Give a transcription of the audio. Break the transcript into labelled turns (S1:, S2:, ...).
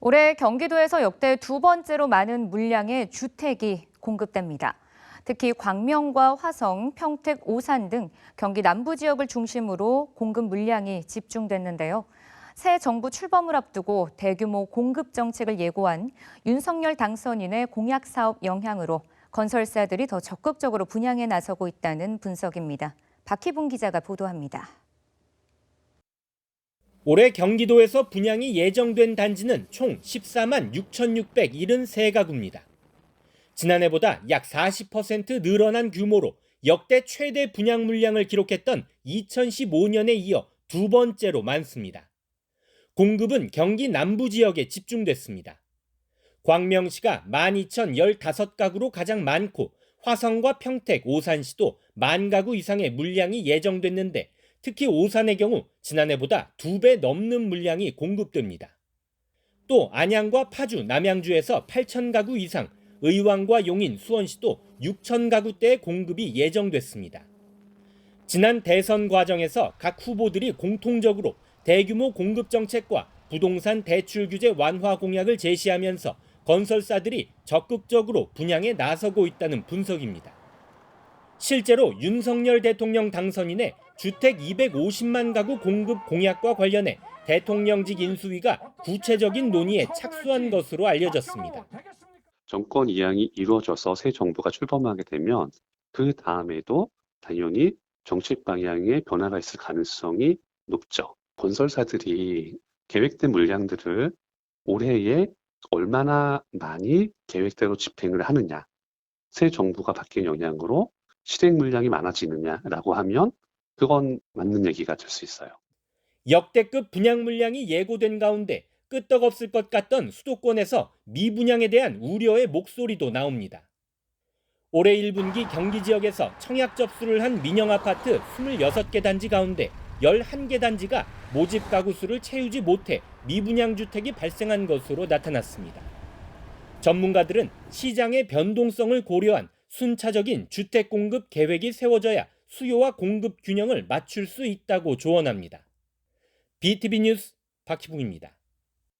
S1: 올해 경기도에서 역대 두 번째로 많은 물량의 주택이 공급됩니다. 특히 광명과 화성, 평택, 오산 등 경기 남부 지역을 중심으로 공급 물량이 집중됐는데요. 새 정부 출범을 앞두고 대규모 공급 정책을 예고한 윤석열 당선인의 공약 사업 영향으로 건설사들이 더 적극적으로 분양에 나서고 있다는 분석입니다. 박희분 기자가 보도합니다.
S2: 올해 경기도에서 분양이 예정된 단지는 총 14만 6,673가구입니다. 지난해보다 약 40% 늘어난 규모로 역대 최대 분양 물량을 기록했던 2015년에 이어 두 번째로 많습니다. 공급은 경기 남부 지역에 집중됐습니다. 광명시가 12,015가구로 가장 많고 화성과 평택, 오산시도 만 가구 이상의 물량이 예정됐는데 특히 오산의 경우 지난해보다 두 배 넘는 물량이 공급됩니다. 또 안양과 파주, 남양주에서 8천 가구 이상, 의왕과 용인, 수원시도 6천 가구대의 공급이 예정됐습니다. 지난 대선 과정에서 각 후보들이 공통적으로 대규모 공급 정책과 부동산 대출 규제 완화 공약을 제시하면서 건설사들이 적극적으로 분양에 나서고 있다는 분석입니다. 실제로 윤석열 대통령 당선인의 주택 250만 가구 공급 공약과 관련해 대통령직 인수위가 구체적인 논의에 착수한 것으로 알려졌습니다.
S3: 정권 이양이 이루어져서 새 정부가 출범하게 되면 그 다음에도 당연히 정책 방향에 변화가 있을 가능성이 높죠. 건설사들이 계획된 물량들을 올해에 얼마나 많이 계획대로 집행을 하느냐, 새 정부가 바뀐 영향으로 실행 물량이 많아지느냐라고 하면 그건 맞는 얘기가 될 수 있어요.
S2: 역대급 분양 물량이 예고된 가운데 끄떡없을 것 같던 수도권에서 미분양에 대한 우려의 목소리도 나옵니다. 올해 1분기 경기 지역에서 청약 접수를 한 민영 아파트 26개 단지 가운데 11개 단지가 모집 가구 수를 채우지 못해 미분양 주택이 발생한 것으로 나타났습니다. 전문가들은 시장의 변동성을 고려한 순차적인 주택 공급 계획이 세워져야 수요와 공급 균형을 맞출 수 있다고 조언합니다. BTV 뉴스 박희붕입니다.